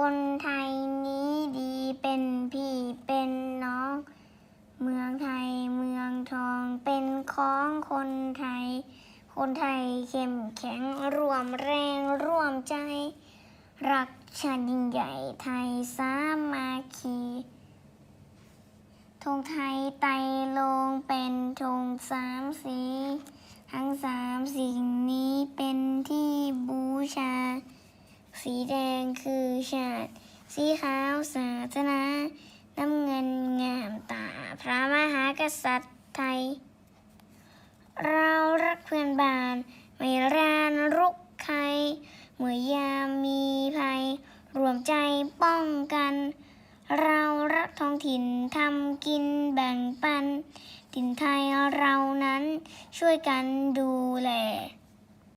คนไทยนี้ดีเป็นพี่เป็นน้อง เมืองไทยเมืองทองเป็นของคนไทย คนไทยเข้มแข็งร่วมแรงร่วมใจ รักชาติยิ่งใหญ่ไทยสามัคคีธงไทยไตลงเป็นธงสามสิ่งนี้เป็นที่บูชา สีแดงคือชาติ สีขาวศาสนา น้ำเงินงามตา พระมหากษัตริย์ไทย เรารักเพื่อนบ้าน ไม่รานรุกใคร เมื่อยามมีภัย รวมใจป้องกัน เรารักท้องถิ่นทำกินแบ่งปัน ถิ่นไทยเรานั้นช่วยกันดูแล